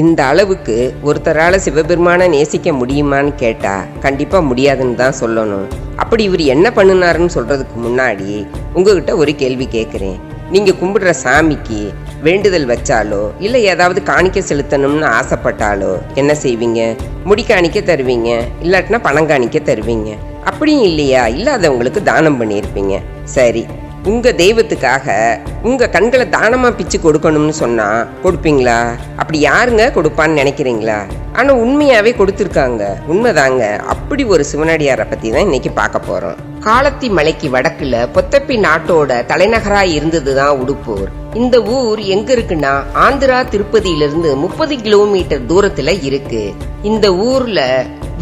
இந்த அளவுக்கு ஒருத்தரால் சிவபெருமானை நேசிக்க முடியுமான்னு கேட்டால் கண்டிப்பாக முடியாதுன்னு தான் சொல்லணும். அப்படி இவர் என்ன பண்ணினாருன்னு சொல்கிறதுக்கு முன்னாடி உங்ககிட்ட ஒரு கேள்வி கேட்குறேன் நீங்கள் கும்பிடுற சாமிக்கு வேண்டுதல் வச்சாலோ இல்லை ஏதாவது காணிக்க செலுத்தணும்னு ஆசைப்பட்டாலோ என்ன செய்வீங்க? முடி காணிக்க தருவீங்க இல்லாட்டினா பணம் காணிக்க தருவீங்க. அப்படியும் இல்லையா? இல்லாதவங்களுக்கு தானம் பண்ணியிருப்பீங்க. சரி உங்கள் தெய்வத்துக்காக உங்கள் கண்களை தானமாக பிச்சு கொடுக்கணும்னு சொன்னால் கொடுப்பீங்களா? அப்படி யாருங்க கொடுப்பான்னு நினைக்கிறீங்களா? ஆனால் உண்மையாகவே கொடுத்துருக்காங்க. உண்மைதாங்க. அப்படி ஒரு சிவனடியாரை பற்றி தான் இன்னைக்கு பார்க்க போகிறோம் காலத்தி மலைக்கு வடக்குல பொத்தப்பி நாட்டோட தலைநகரா இருந்ததுதான் உடுப்பூர். இந்த ஊர் எங்க இருக்குன்னா ஆந்திரா திருப்பதியிலிருந்து முப்பது கிலோமீட்டர் தூரத்துல இருக்கு. இந்த ஊர்ல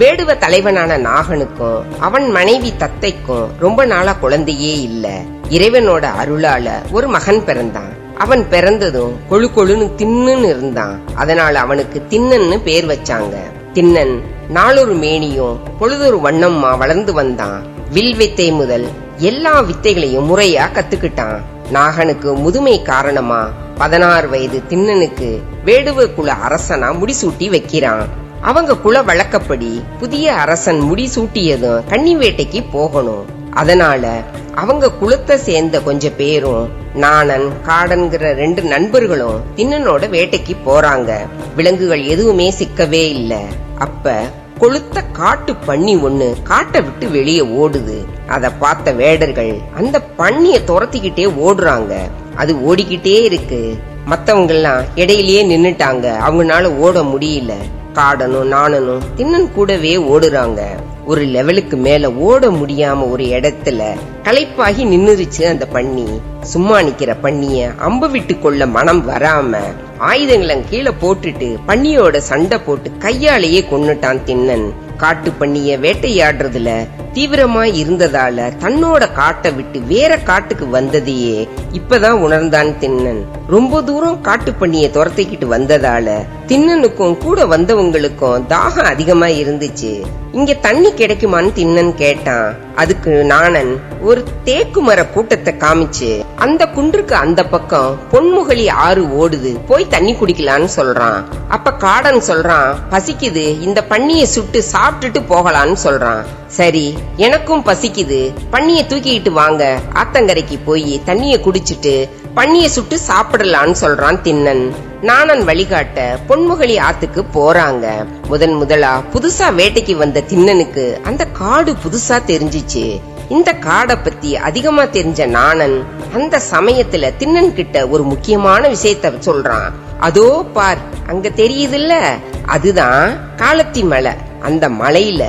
வேடுவ தலைவனான நாகனுக்கும் அவன் மனைவி தத்தைக்கும் ரொம்ப நாளா குழந்தையே இல்ல. இறைவனோட அருளால ஒரு மகன் பிறந்தான். அவன் பிறந்ததும் கொழு கொழுன்னு தின்னுன்னு இருந்தான். அதனால அவனுக்கு தின்னன்னு பேர் வச்சாங்க. தின்னன் நாளொரு மேனியும் பொழுதொரு வண்ணம்மா வளர்ந்து வந்தான். வில் வித்தை முதல் எல்லா வித்தைகளையும் முறையா கத்துக்கிட்டான். நாகனுக்கு முதுமை காரணமா பதினாறு வயது தின்னனுக்கு வேடுவ குல அரசனா முடிசூட்டி வைக்கிறான். அவங்க குல வழக்கப்படி புதிய அரசன் முடி சூட்டியதும் கன்னி வேட்டைக்கு போகணும். அதனால அவங்க குலத்தை சேர்ந்த கொஞ்ச பேரும் நாணன் காடன்கிற ரெண்டு நண்பர்களும் தின்னனோட வேட்டைக்கு போறாங்க. விலங்குகள் எதுவுமே சிக்கவே இல்ல. அப்ப கொளுத்த காட்டு பன்னி ஒண்ணு காட்டை விட்டு வெளியே ஓடுது. அத பார்த்த வேடர்கள் அந்த பண்ணிய துரத்திக்கிட்டே ஓடுறாங்க. அது ஓடிக்கிட்டே இருக்கு. மத்தவங்க எல்லாம் இடையிலேயே நின்னுட்டாங்க. அவங்கனால ஓட முடியல. காடனும் நாணனும் தின்னன் கூடவே ஓடுறாங்க. ஒரு லெவலுக்கு மேல ஓட முடியாம ஒரு இடத்துல களைப்பாகி நின்னுருச்சு அந்த பன்னி. சும்மா நிக்கிற பன்னிய அம்பு விட்டு கொள்ள மனம் வராம ஆயுதங்களை கீழே போட்டுட்டு பன்னியோட சண்டை போட்டு கையாலேயே கொன்னுட்டான் தின்னன். காட்டு பண்ணிய வேட்டையாடுறதுல தீவிரமா இருந்ததால தன்னோட காட்டை விட்டு வேற காட்டுக்கு வந்ததையே இப்பதான் உணர்ந்தான் தின்னன் ரொம்ப தூரம் காட்டு பண்ணிய துரத்திக்கிட்டு வந்ததால தின்னனுக்கும் கூட வந்தவங்களுக்கும் தாகம் அதிகமா இருந்துச்சு. இங்க தண்ணி கிடைக்குமான்னு தின்னன் கேட்டான். அதுக்கு நாணன் ஒரு தேக்கு மர கூட்டத்தை காமிச்சு அந்த குன்றுக்கு அந்த பக்கம் பொன்முகலி ஆறு ஓடுது போய் தண்ணி குடிக்கலான்னு சொல்றான். அப்ப காடன் சொல்றான் பசிக்குது இந்த பண்ணிய சுட்டு சாப்பிட்டு சாப்பிட்டுட்டு போகலான்னு சொல்றான். சரி எனக்கும் பசிக்குது. பண்ணிய தூக்கிட்டு வாங்க. ஆத்தங்கரைக்கு போய் தண்ணிய குடிச்சிட்டு பண்ணிய சுட்டு சாப்பிடலான்னு சொல்றான் தின்னன். நாணன் வழிகாட்ட பொன்முகலி ஆத்துக்கு போறாங்க. முதன் முதலா புதுசா வேட்டைக்கு வந்த தின்னனுக்கு அந்த காடு புதுசா தெரிஞ்சிச்சு. இந்த காடை பத்தி அதிகமா தெரிஞ்ச நாணன் அந்த சமயத்துல தின்னன் கிட்ட ஒரு முக்கியமான விஷயத்த சொல்றான். அதோ பார் அங்க தெரியுதுல்ல? அதுதான் காலத்தி மலை அந்த மலையில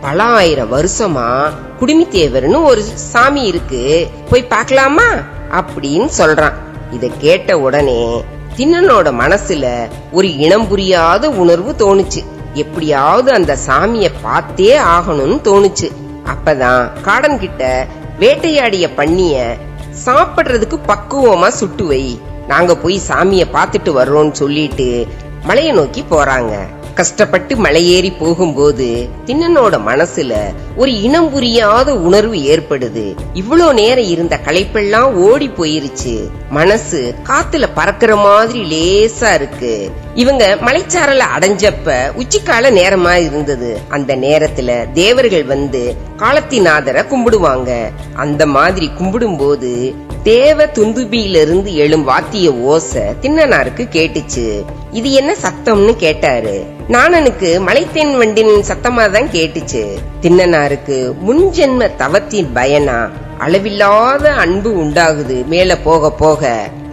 பல ஆயிரம் வருஷமா குடுமித்தேவர்னு ஒரு சாமி இருக்கு. போய் பார்க்கலாமா? அப்படின்னு சொல்றான். இத கேட்ட உடனே தின்னனோட மனசுல ஒரு இனம் புரியாத உணர்வு தோணுச்சு. எப்படியாவது அந்த சாமிய பார்த்தே ஆகணும்னு தோணுச்சு. அப்பதான் காடன் கிட்ட வேட்டையாடிய பண்ணிய சாப்பிடுறதுக்கு பக்குவமா சுட்டு வை. நாங்க போய் சாமிய பார்த்துட்டு வர்றோம்னு சொல்லிட்டு மலையை நோக்கி போறாங்க. கஷ்டப்பட்டு மலையேறி போகும்போது தின்னனோட மனசுல ஒரு இனம் புரியாத உணர்வு ஏற்படுது. இவ்வளோ நேரம் இருந்த களைப்பெல்லாம் ஓடி போயிருச்சு. மனசு காத்துல பறக்கிற மாதிரி லேசா இருக்கு. இவங்க மலைச்சாரல அடைஞ்சப்ப உச்சிக்கால நேரமா இருந்தது. அந்த நேரத்துல தேவர்கள் வந்து காலத்திநாதரை கும்பிடுவாங்க. அந்த மாதிரி கும்பிடும்போது தேவ துந்துபியிலிருந்து எழும் வாத்திய ஓசை தின்னனாருக்கு கேட்டுச்சு. இது என்ன சத்தம்னு கேட்டாரு. நாணனுக்கு மலைத்தேன் வண்டின் சத்தமா தான் கேட்டுச்சு தின்னனாருக்கு முன்ஜென்ம தவத்தின் பயனா அளவில்லாத அன்பு உண்டாகுது மேல போக போக.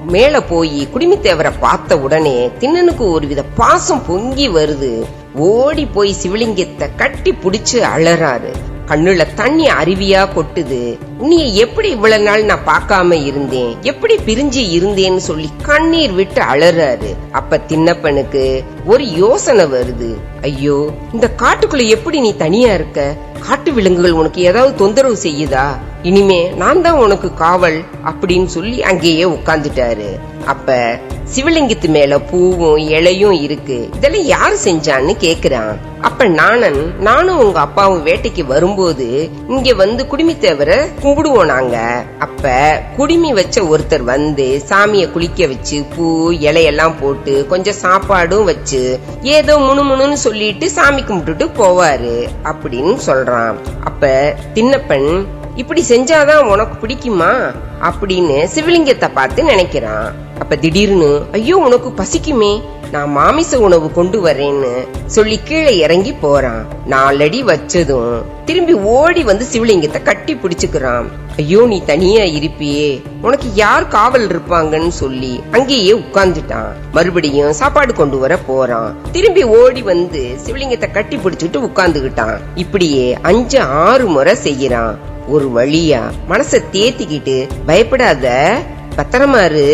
மேல போய் குடிமித்தேவரை பார்த்த உடனே தின்னனுக்கு ஒருவித பாசம் பொங்கி வருது. ஓடி போய் சிவலிங்கத்தை கட்டி புடிச்சு அழறாரு கண்ணுல தண்ணி அருவியா கொட்டுது. உன்னைய எப்படி இவ்வளவு நாள் நான் பார்க்காம இருந்தேன்? எப்படி பிரிஞ்சு இருந்தேன்னு சொல்லி கண்ணீர் விட்டு அழறாரு அப்ப தின்னப்பனுக்கு ஒரு யோசனை வருது. ஐயோ இந்த காட்டுக்குள்ள எப்படி நீ தனியா இருக்க? காட்டு விலங்குகள் உனக்கு ஏதாவது தொந்தரவு செய்யுதா? இனிமே நான் தான் உனக்கு காவல் அப்படின்னு சொல்லி அங்கேயே உட்காந்துட்டாரு அப்ப சிவலிங்கத்து மேல பூவும் இலையும் இருக்கு. இதெல்லாம் யாரு செஞ்சான்னு கேக்குறான். அப்ப நானன் நானும் உங்க அப்பாவும் வேட்டைக்கு வரும்போது இங்க வந்து குடிமித்தேவரை கும்பிடுவோம் நாங்க. அப்ப குடிமி வச்ச ஒருத்தர் வந்து சாமிய குளிக்க வச்சு பூ இலையெல்லாம் போட்டு கொஞ்சம் சாப்பாடும் வச்சு ஏதோ முணுமுணுன்னு சொல்லிட்டு சாமி கும்பிட்டுட்டு போவாரு அப்படின்னு சொல்றான். அப்ப தின்னப்பன் இப்படி செஞ்சாதான் உனக்கு பிடிக்குமா? அப்படின்னு சிவலிங்கத்தை பார்த்து நினைக்கிறான். அப்ப திடீர்னு ஐயோ உனக்கு பசிக்குமே. நான் மாமிச உணவு கொண்டு வரேன்னு சொல்லி கீழே இறங்கி போறான். நாலடி வச்சதும் திரும்பி ஓடி வந்து சிவலிங்கத்தை கட்டி பிடிச்சுக்கிறான். ஐயோ நீ தனியா இருப்பியே. உனக்கு யார் காவல் இருப்பாங்கன்னு சொல்லி அங்கேயே உட்கார்ந்துட்டான். மறுபடியும் சாப்பாடு கொண்டு வர போறான். திரும்பி ஓடி வந்து சிவலிங்கத்தை கட்டி பிடிச்சிட்டு உட்கார்ந்துகிட்டான். இப்படியே அஞ்சு ஆறு முறை செய்யறான் ஒரு வழியா மனச தேத்திக்கிட்டு பயப்படாத. பத்திரமாரு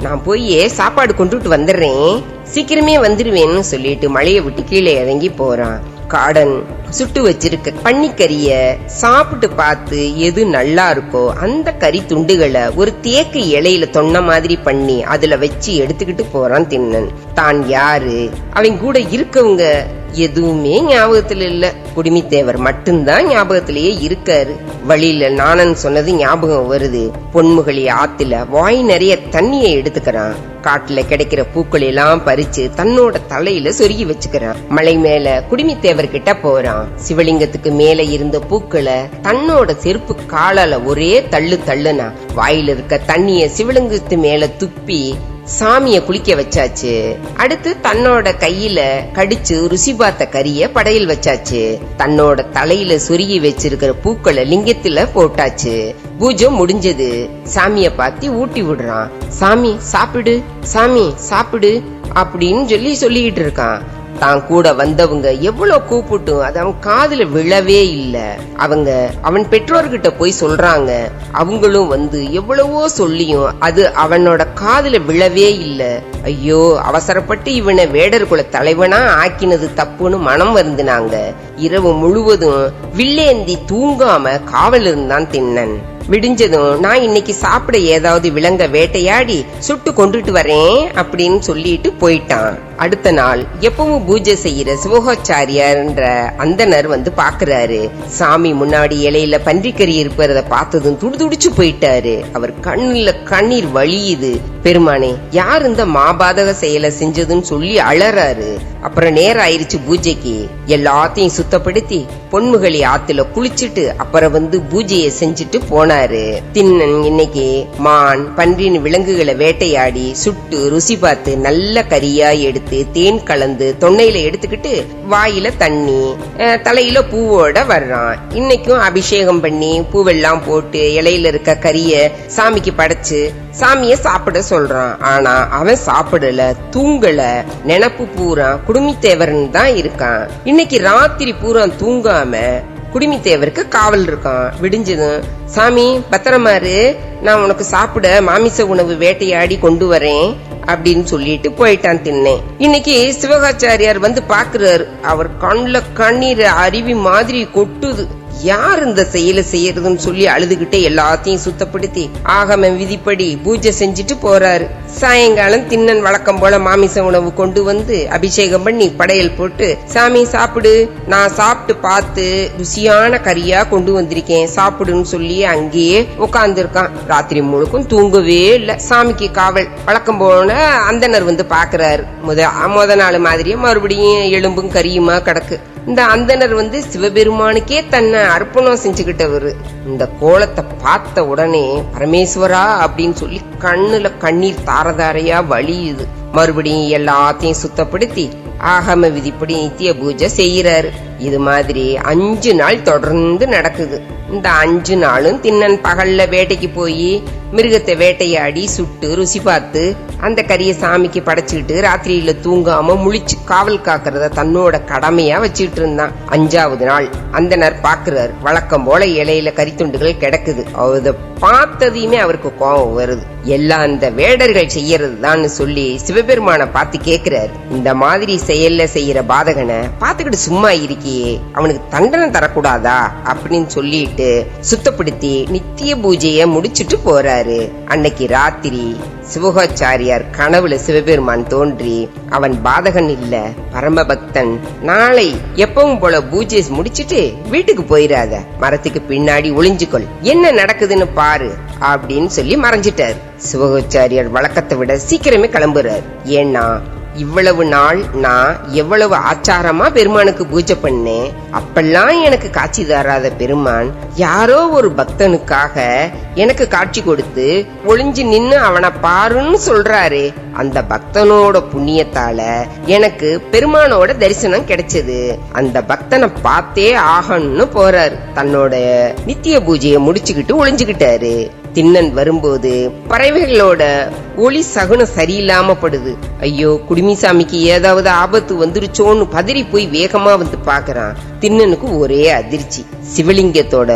நான் போய் சாப்பாடு கொண்டுட்டு வந்துடுறேன். சீக்கிரமே வந்துடுவேன்னு சொல்லிட்டு மலையை விட்டு கீழே இறங்கி போறான். காடன் சுட்டு வச்சிருக்க பன்னிக்கறிய சாப்பிட்டு பார்த்து எது நல்லா இருக்கோ அந்த கறி துண்டுகளை ஒரு தேக்கு இலையில தொன்ன மாதிரி பண்ணி அதுல வச்சு எடுத்துக்கிட்டு போறான் தின்னன் தான் யாரு? அவன் கூட இருக்கவங்க எதுவுமே ஞாபகத்தில் இல்ல. குடிமித்தேவர் மட்டும்தான் ஞாபகத்திலேயே இருக்காரு. வழியில நானன் சொன்னது ஞாபகம் வருது. பொன்முகலி ஆத்துல வாய் நிறைய தண்ணியை எடுத்துக்கிறான். காட்டுல கிடைக்கிற பூக்கள் எல்லாம் பறிச்சு தன்னோட தலையில சொருகி வச்சுக்கிறான். மலை மேல குடிமித்தேவர் கிட்ட போறான். சிவலிங்கத்துக்கு மேல இருந்த பூக்களை தன்னோட செருப்பு காலால ஒரே தள்ளு தள்ளுனா வாயில இருக்க தண்ணிய சிவலிங்கத்து மேல துப்பி சாமிய குளிக்க வச்சாச்சு. அடுத்து தன்னோட கையில கடிச்சு ருசி பார்த்த கறிய படையல் வச்சாச்சு. தன்னோட தலையில சொருகி வச்சிருக்கிற பூக்களை லிங்கத்துல போட்டாச்சு. பூஜை முடிஞ்சது. சாமிய பார்த்து ஊட்டி விடுறான். சாமி சாப்பிடு. சாமி சாப்பிடு. அப்படின்னு சொல்லி சொல்லிக்கிட்டு இருக்கான். தான் கூட வந்தவங்க எவ்வளவு கூப்பிட்டும் அது அவன் காதுல விழவே இல்லை. அவங்க அவன் பெற்றோர்கிட்ட போய் சொல்றாங்க. அவங்களும் வந்து எவ்வளவோ சொல்லியும் அது அவனோட காதுல விழவே இல்லை. ஐயோ அவசரப்பட்டு இவனை வேடர் குல தலைவனா ஆக்கினது தப்புன்னு மனம் வருந்தினாங்க. இரவு முழுவதும் வில்லேந்தி தூங்காம காவல் இருந்தான் தின்னன் விடிஞ்சதும் நான் இன்னைக்கு சாப்பிட ஏதாவது விலங்க வேட்டையாடி சுட்டு கொண்டுட்டு வரேன் அப்படின்னு சொல்லிட்டு போயிட்டான். அடுத்த நாள் எப்பவும் பூஜை செய்யற சிவகோச்சாரியார்ன்ற அந்தனர் வந்து பாக்குறாரு. சாமி முன்னாடி இலையில பன்றிக்கறி இருப்பத பார்த்ததும் துடுதுடிச்சு போயிட்டாரு. அவர் கண்ணுல கண்ணீர் வழியுது. பெருமானே யார் இந்த மாபாதக செயலை செஞ்சதுன்னு சொல்லி அழறாரு அப்புறம் நேரம் ஆயிருச்சு பூஜைக்கு. எல்லாத்தையும் சுத்தப்படுத்தி பொன்முகலி ஆத்துல குளிச்சுட்டு அப்புறம் வந்து பூஜையை செஞ்சுட்டு போனாரு. தின்னன் இன்னைக்கு மான் பன்றின் விலங்குகளை வேட்டையாடி சுட்டு ருசி பார்த்து நல்ல கறியா எடுத்து தேன் கலந்து தொன்னையில எடுத்துக்கிட்டு வாயில தண்ணி தலையில பூவோட வர்றான். இன்னைக்கும் அபிஷேகம் பண்ணி பூவெல்லாம் போட்டு இலையில இருக்க கறிய சாமிக்கு படைச்சு சாமிய சாப்பிட சொல்றான். ஆனா அவன் சாப்பிடல தூங்கல. நினப்பு பூரா குடுமித்தேவரன் தான் இருக்கான். இன்னைக்கு ராத்திரி பூரா தூங்காம குடிமித்தேவருக்கு காவல் இருக்கான். விடிஞ்சதும் சாமி பத்திரமாரு நான் உனக்கு சாப்பிட மாமிச உணவு வேட்டையாடி கொண்டு வரேன். அப்படின்னு சொல்லிட்டு போயிட்டான் தின்னேன் இன்னைக்கு சிவகாச்சாரியார் வந்து பாக்குறாரு அவர் கண்ணுல கண்ணீர் அருவி மாதிரி கொட்டுது. யார் இந்த செயலை செய்யறதுன்னு சொல்லி அழுதுகிட்டே எல்லாத்தையும் சுத்தப்படுத்தி ஆகம விதிப்படி பூஜை செஞ்சுட்டு போறாரு. சாயங்காலம் தின்னன் வழக்கம் போல மாமிச உணவு கொண்டு வந்து அபிஷேகம் பண்ணி படையல் போட்டு சாமி சாப்பிடு. நான் சாப்பிட்டு பார்த்து ருசியான கறியா கொண்டு வந்திருக்கேன். சாப்பிடுன்னு சொல்லி அங்கேயே உட்காந்துருக்கான் ராத்திரி முழுக்கும் தூங்கவே இல்ல. சாமிக்கு காவல். வழக்கம் போன அந்தனர் வந்து பாக்குறாரு முத முத நாள் மாதிரியே மறுபடியும் எலும்பும் கரியுமா கிடக்கு. இந்த அந்தனர் வந்து சிவபெருமானுக்கே தன்னை அர்ப்பணம் செஞ்சுக்கிட்டவர். இந்த கோலத்தை பார்த்த உடனே பரமேஸ்வரா அப்படின்னு சொல்லி கண்ணுல கண்ணீர் தாரதாரையா வழியுது. மறுபடியும் எல்லாத்தையும் சுத்தப்படுத்தி ஆகம விதிப்படி நித்திய பூஜை செய்யறாரு இது மாதிரி அஞ்சு நாள் தொடர்ந்து நடக்குது. இந்த அஞ்சு நாளும் தின்னன் பகல்ல வேட்டைக்கு போய் மிருகத்தை வேட்டையாடி சுட்டு ருசி பார்த்து அந்த கறியை சாமிக்கு படைச்சிக்கிட்டு ராத்திரியில தூங்காம முழிச்சு காவல் காக்கிறத தன்னோட கடமையா வச்சுக்கிட்டு இருந்தான். அஞ்சாவது நாள் அந்தனர் பாக்குறாரு வழக்கம் போல இலையில கறித்துண்டுகள் கிடக்குது. அதை பார்த்ததையுமே அவருக்கு கோபம் வருது. எல்லாம் அந்த வேடர்கள் செய்யறது சொல்லி சிவபெருமான பார்த்து கேக்குறாரு. இந்த மாதிரி செயல்ல செய்யற பாதகனை பார்த்துக்கிட்டு சும்மா இருக்கியே அவனுக்கு தண்டனை தரக்கூடாதா அப்படின்னு சொல்லிட்டு சுத்தப்படுத்தி நித்திய பூஜைய முடிச்சிட்டு போறாரு. சொல்றாரு அன்னைக்கு ராத்திரி சிவகாச்சாரியார் கனவுல சிவபெருமான் தோன்றி அவன் பாதகன் இல்ல பரமபக்தன். நாளை எப்பவும் போல பூஜை முடிச்சிட்டு வீட்டுக்கு போயிடாத மரத்துக்கு பின்னாடி ஒளிஞ்சுக்கொள். என்ன நடக்குதுன்னு பாரு அப்படின்னு சொல்லி மறைஞ்சிட்டார். சிவகாச்சாரியார் வழக்கத்தை விட சீக்கிரமே கிளம்புறார். ஏன்னா இவ்வளவு நாள் நான் எவ்வளவு ஆச்சாரமா பெருமானுக்கு பூஜை பண்ணேன் அப்பெல்லாம் எனக்கு காட்சி தராத பெருமான் யாரோ ஒரு பக்தனுக்காக எனக்கு காட்சி கொடுத்து ஒளிஞ்சு நின்னு அவனை பாருன்னு சொல்றாரு அந்த பக்தனோட புண்ணியத்தால எனக்கு பெருமானோட தரிசனம் கிடைச்சது. அந்த பக்தனை பார்த்தே ஆகணும்னு போறாரு. தன்னோட நித்திய பூஜையை முடிச்சுக்கிட்டு ஒளிஞ்சுக்கிட்டாரு. திண்ணன் வரும்போது பறவைகளோட ஒளி சகுனம் சரியில்லாம படுது. ஐயோ குடுமிசாமிக்கு ஏதாவது ஆபத்து வந்துருச்சோன்னு பதறி போய் வேகமா வந்து பாக்குறான் திண்ணனுக்கு ஒரே அதிர்ச்சி. சிவலிங்கத்தோட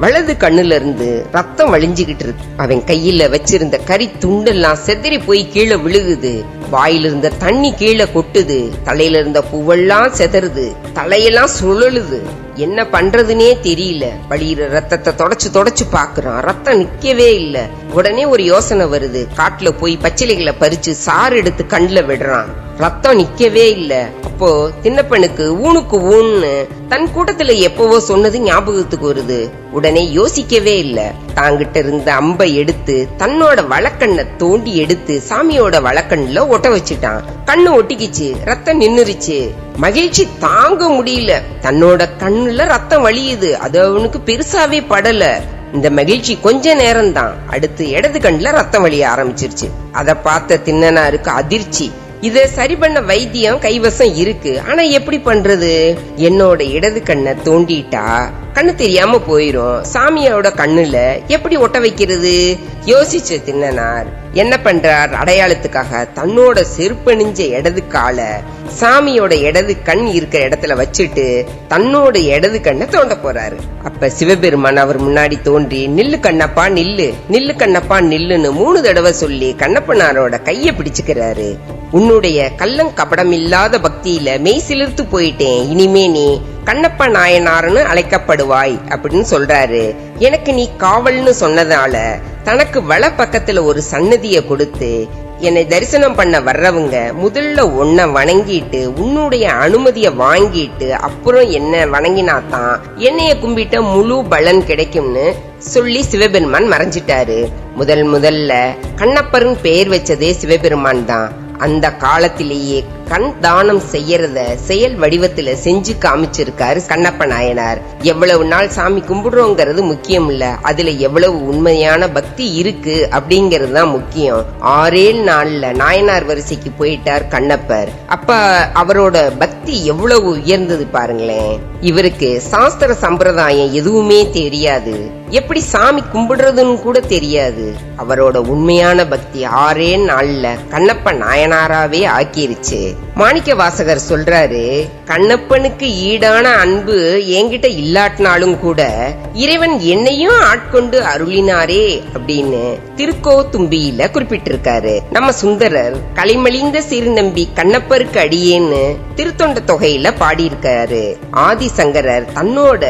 வலது கண்ணுல இருந்து ரத்தம் வழிஞ்சுகிட்டு இருக்கு. அவன் கையில வச்சிருந்த கறி துண்டெல்லாம் செதறி போய் கீழே விழுகுது. வாயிலிருந்த தண்ணி கீழே கொட்டுது. தலையில இருந்த பூவெல்லாம் செதறுது. தலையெல்லாம் சுழலுது. என்ன பண்றதுனே தெரியல. வழியிற ரத்தத்தை தொடச்சு தொடச்சு பாக்குறான். ரத்தம் நிக்கவே இல்ல. உடனே ஒரு யோசனை வருது. காட்டுல போய் பச்சிலைகளை பறிச்சு சாறு எடுத்து கண்ணுல விடுறான். ரத்தம் நிக்கவே இல்ல. அப்போ தின்னப்பனுக்கு ஊனுக்கு ஊன்னு தன் கூட்டத்துல எப்பவோ சொன்னது ஞாபகத்துக்கு வருது. உடனே யோசிக்கவே இல்ல. தாங்கிட்ட இருந்த அம்பை எடுத்து தன்னோட வழக்கண்ண தோண்டி எடுத்து சாமியோட வழக்கண்ணுல ஒட்ட வச்சுட்டான். கண்ணு ஒட்டிக்கிச்சு. ரத்தம் நின்னுருச்சு. மகிழ்ச்சி தாங்க முடியல. தன்னோட கண்ணுல ரத்தம் வழியுது. அது அவனுக்கு பெருசாவே படல. இந்த மகிழ்ச்சி கொஞ்ச நேரம் தான் அடுத்து இடது கண்ணுல ரத்தம் வழிய ஆரம்பிச்சிருச்சு. அத பார்த்த தின்னனாருக்கு அதிர்ச்சி. இத சரி பண்ண வைத்தியம் கைவசம் இருக்கு. ஆனா எப்படி பண்றது? என்னோட இடது கண்ணை தோண்டிட்டா? கண்ணு தெரியாம போயிரும். சாமியோட கண்ணுல எப்படி ஒட்ட வைக்கிறது? யோசிச்சு தின்னனார். என்ன பண்றார்? அடையாளத்துக்காக தன்னோட செருப்பணிஞ்ச இடது கால சாமியோட இடது கண் இருக்கிற இடத்துல வச்சுட்டு தன்னோட இடது கண்ணை தோண்ட போறாரு. அப்ப சிவபெருமான் அவர் முன்னாடி தோன்றி நில்லு கண்ணப்பா நில்லு நில்லு கண்ணப்பா நில்லுன்னு மூணு தடவை சொல்லி கண்ணப்பனாரோட கைய பிடிச்சுக்கிறாரு. உன்னுடைய கள்ளங்கபடம் இல்லாத பக்தியில மெய் சிலிர்த்து போயிட்டேன். இனிமே நீ கண்ணப்ப நாயனார்னு அழைக்கப்படுவாய் அப்படின்னு சொல்றாரு. எனக்கு நீ காவல்னு சொன்னதால தனக்கு வல பக்கத்துல ஒரு சன்னதிய கொடுத்து என்னை தரிசனம் பண்ண வர்றவங்க முதல்ல உன்னை வணங்கிட்டு உன்னுடைய அனுமதிய வாங்கிட்டு அப்புறம் என்ன வணங்கினாதான் என்னைய கும்பிட்ட முழு பலன் கிடைக்கும்னு சொல்லி சிவபெருமான் மறைஞ்சிட்டாரு. முதல் முதல்ல கண்ணப்பர்னு பெயர் வச்சதே சிவபெருமான் தான். அந்த காலத்திலேயே கண் தானம் செய்யறத செயல் வடிவத்துல செஞ்சு காமிச்சிருக்காரு கண்ணப்ப நாயனார். எவ்வளவு நாள் சாமி கும்பிடுறோங்கிறது முக்கியம் இல்ல அதுல எவ்வளவு உண்மையான பக்தி இருக்கு அப்படிங்கிறது தான் முக்கியம். ஆறேழு நாள்ல நாயனார் வரிசைக்கு போயிட்டார் கண்ணப்பர். அப்ப அவரோட பக்தி எவ்வளவு உயர்ந்தது பாருங்களேன். இவருக்கு சாஸ்திர சம்பிரதாயம் எதுவுமே தெரியாது. எப்படி சாமி கும்பிடுறதுன்னு கூட தெரியாது. அவரோட உண்மையான பக்தி ஆறே நாள்ல கண்ணப்ப நாயனாராவே ஆக்கிருச்சு. மாணிக்க வாசகர் சொல்றாரு கண்ணப்பனுக்கு ஈடான அன்பு என்கிட்ட இல்லாட்டினாலும் கூட இறைவன் என்னையும் ஆட்கொண்டு அருளினாரே அப்படின்னு திருக்கோ தும்பியில குறிப்பிட்டிருக்காரு. நம்ம சுந்தரர் கலைமலிந்த சிறுநம்பி கண்ணப்பருக்கு அடியேன்னு திருத்தொண்ட தொகையில பாடியிருக்காரு. ஆதிசங்கரர் தன்னோட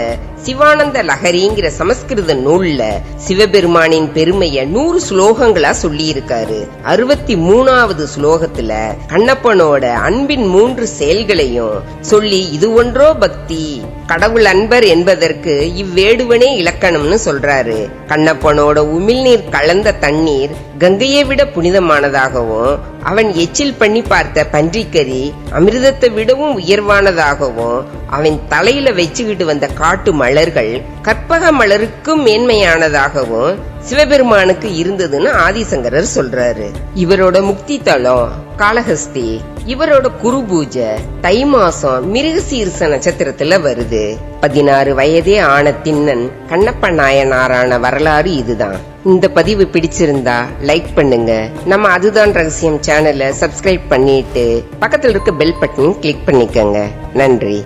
சிவானந்த லஹரிங்கிற சமஸ்கிருத நூல்ல சிவபெருமானின் பெருமைய நூறு ஸ்லோகங்களா சொல்லி இருக்காரு அறுபத்தி மூணாவது ஸ்லோகத்துல கண்ணப்பனோட அன்பு அன்பின் மூன்று செயல்களையும் சொல்லி இது ஒன்றோ பக்தி? கடவுள் அன்பர் என்பதற்கு இவ்வேடுவனே இலக்கணம்னு சொல்றாரு. கண்ணப்பனோட உமிழ்நீர் கலந்த தண்ணீர் கங்கையை விட புனிதமானதாகவும் அவன் எச்சில் பண்ணி பார்த்த பன்றிக்கறி அமிர்தத்தை விடவும் உயர்வானதாகவும் அவன் தலையில வச்சுக்கிட்டு வந்த காட்டு மலர்கள் கற்பக மலருக்கும் மேன்மையானதாகவும் சிவபெருமானுக்கு இருந்ததுன்னு ஆதிசங்கரர் சொல்றாரு. இவரோட முக்தி தலம் காளஹஸ்தி. இவரோட குரு பூஜை தை மாசம் மிருகசீர்ச நட்சத்திரத்துல வருது. பதினாறு வயதே ஆன திண்ணன் கண்ணப்ப நாயனாரான வரலாறு இதுதான். இந்த பதிவு பிடிச்சிருந்தா லைக் பண்ணுங்க. நம்ம அதுதான் ரகசியம் சேனலை சப்ஸ்கிரைப் பண்ணிட்டு பக்கத்துல இருக்க பெல் பட்டன் கிளிக் பண்ணிக்கோங்க. நன்றி.